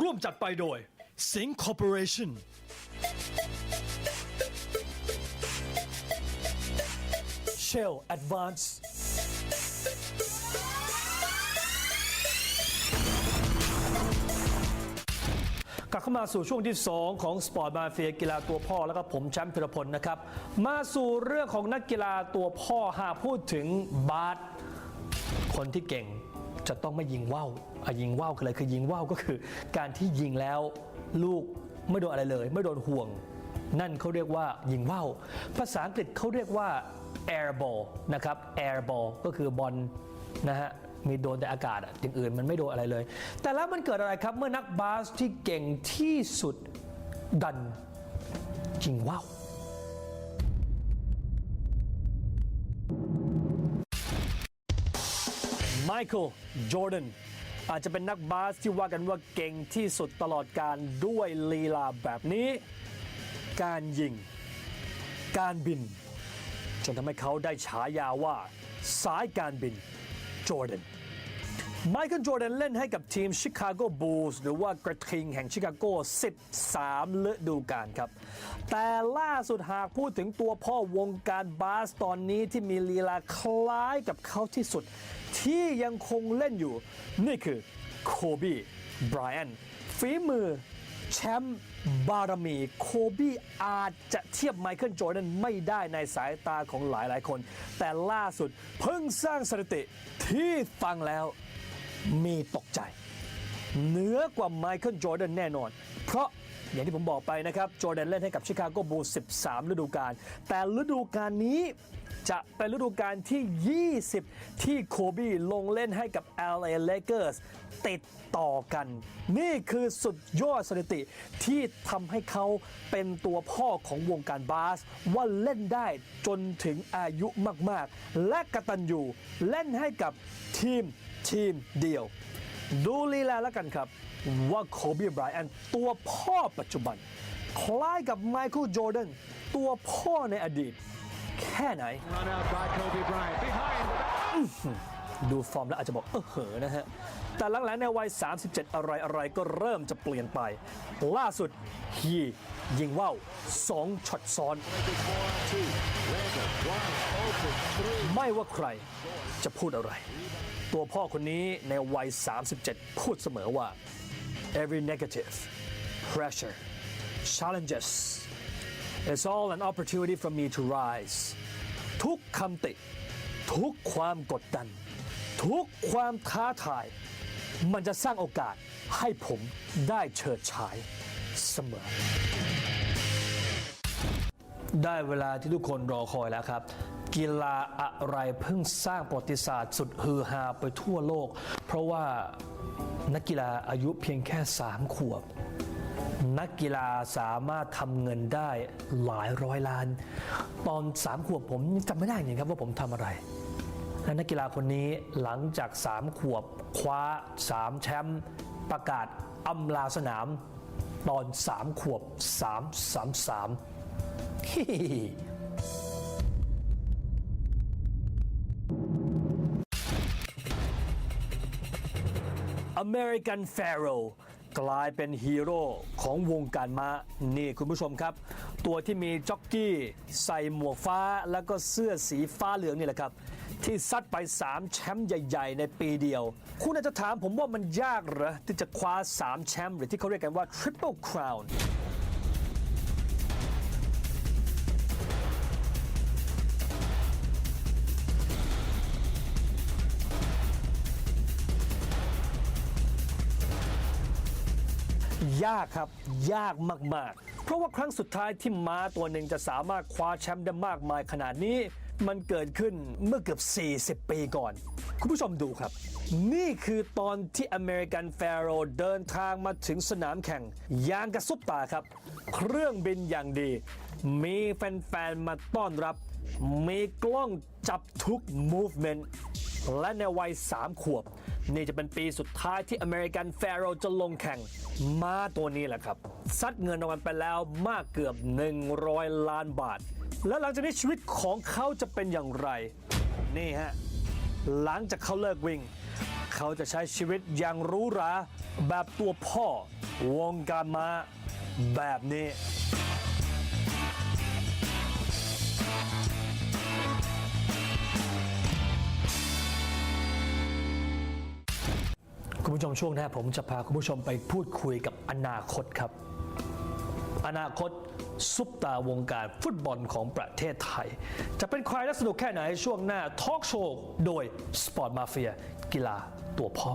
ร่วมจัดไปโดย Sing Corporation Shell Advance กลับเข้ามาสู่ช่วงที่ 2 ของสปอร์ตมาเฟียกีฬาตัวพ่อแล้วก็ผมแชมป์พิรพลนะครับ มาสู่เรื่องของนักกีฬาตัวพ่อหากพูดถึงบาสคนที่เก่ง จะต้องไม่ยิงว่าวยิงว่าวคืออะไรคือยิงว่าวก็คือ การที่ยิงแล้วลูกไม่โดนอะไรเลย ไม่โดนห่วง นั่นเขาเรียกว่ายิงว่าวภาษาอังกฤษเขาเรียกว่า air ball นะครับ air ball ก็คือบอลนะฮะมีโดนแต่อากาศอย่างอื่นมันไม่โดนอะไรเลย แต่แล้วมันเกิดอะไรครับเมื่อนักบาสที่เก่งที่สุดดันยิงว่าว ไมเคิลจอร์แดนอาจจะเป็นนักบาสที่ว่ากันว่าเก่งที่สุดตลอดการด้วยลีลาแบบนี้ การยิง การบิน จนทำให้เขาได้ฉายาว่า สายการบินจอร์แดน ไมเคิลจอร์แดนเล่นให้กับทีมชิคาโกบูลส์หรือว่ากระทิงแห่งชิคาโก 13ฤดูกาลครับ แต่ล่าสุดหากพูดถึงตัวพ่อวงการบาสตอนนี้ที่มีลีลาคล้ายกับเขาที่สุด ที่ยังคงเล่นอยู่ นี่คือโคบีไบรอันฝีมือแชมป์บารมีโคบีอาจจะเทียบไมเคิลจอร์แดนไม่ได้ในสายตาของหลายหลายๆคน แต่ล่าสุดเพิ่งสร้างสถิติที่ฟังแล้ว มีตกใจ เหนือกว่าไมเคิลจอร์แดนแน่นอน เพราะอย่างที่ผมบอกไปนะครับจอร์แดนเล่นให้กับชิคาโกบูลส์13 ฤดูกาล แต่ฤดูกาลนี้จะเป็นฤดูกาลที่ 20 ที่โคบีลงเล่นให้กับ LA Lakers ติดต่อกัน นี่คือสุดยอดสถิติที่ทำให้เขาเป็นตัวพ่อของวงการบาส ว่าเล่นได้จนถึงอายุมาก ๆ และกระตัญญูเล่นให้กับทีม ทีมเดียว ดูลีลาแล้วกันครับ ว่าโคบีไบรอันตัวพ่อปัจจุบัน คล้ายกับไมเคิลจอร์แดนตัวพ่อในอดีต แค่ไหน Run out by Kobe Bryant. Behind. ดูฟอร์มแล้วอาจจะบอกเออเหอะนะฮะ แต่หลังๆในวัย 37 อะไรอะไรๆก็เริ่มจะเปลี่ยนไป ล่าสุดฮียิงว่าว2ช็อตซ้อน Four on two. Randall. Bryant. Open. Three. ไม่ว่าใครจะพูดอะไร ตัวพ่อคนนี้ในวัย 37 พูดเสมอว่า every negative pressure challenges is all an opportunity for me to rise ทุกคำติ ทุกความกดดัน ทุกความท้าทาย มันจะสร้างโอกาสให้ผมได้เฉิดฉายเสมอ ได้เวลาที่ทุกคนรอคอยแล้วครับ กีฬาอะไรเพิ่งสร้างประวัติศาสตร์สุดฮือฮาไปทั่วโลก เพราะว่านักกีฬาอายุเพียงแค่ 3 ขวบ นักกีฬาสามารถทำเงินได้หลายร้อยล้าน ตอน 3 ขวบผมจำไม่ได้จริงครับว่าผมทำอะไรและนักกีฬาคนนี้หลังจาก 3 ขวบ คว้า 3 แชมป์ประกาศอำลาสนาม ตอน 3 ขวบ 3 3 3 American Pharaoh กลายเป็นฮีโร่ของวงการม้านี่คุณผู้ชมครับ ตัวที่มีจ็อกกี้ ใส่หมวกฟ้าแล้วก็เสื้อสีฟ้าเหลืองนี่แหละครับ ที่ซัดไป 3 แชมป์ใหญ่ ๆ ในปีเดียว คุณอาจจะถามผมว่ามันยากเหรอ ที่จะคว้า 3 แชมป์หรือที่เขาเรียกกันว่า Triple Crown ยากครับ ยากมาก ๆ เพราะว่าครั้งสุดท้ายที่ม้าตัวหนึ่งจะสามารถคว้าแชมป์ได้มากมายขนาดนี้ มันเกิดขึ้นเมื่อเกือบ 40 ปีก่อน คุณผู้ชมดูครับ นี่คือตอนที่อเมริกันแฟโรเดินทางมาถึงสนามแข่งยางกระซุบตาครับ เครื่องบินอย่างดี มีแฟน ๆ มาต้อนรับ มีกล้องจับทุก movement และในวัย 3 ขวบ นี่จะเป็นปีสุดท้ายที่อเมริกันแฟโรจะลงแข่งม้าตัวนี้แหละครับซัดเงินรางวัลไปแล้วมากเกือบ 100 ล้านบาท แล้วหลังจากนี้ชีวิตของเขาจะเป็นอย่างไร นี่ฮะ หลังจากเขาเลิกวิ่ง เขาจะใช้ชีวิตอย่างหรูหราแบบตัวพ่อวงการมาแบบนี้ คุณผู้ชมช่วงหน้าผมจะพาคุณผู้ชมไปพูดคุยกับอนาคตครับ อนาคตซุปตาวงการฟุตบอลของประเทศไทย จะเป็นใครและสนุกแค่ไหนช่วงหน้าทอล์กโชว์โดยสปอร์ตมาเฟียกีฬาตัวพ่อ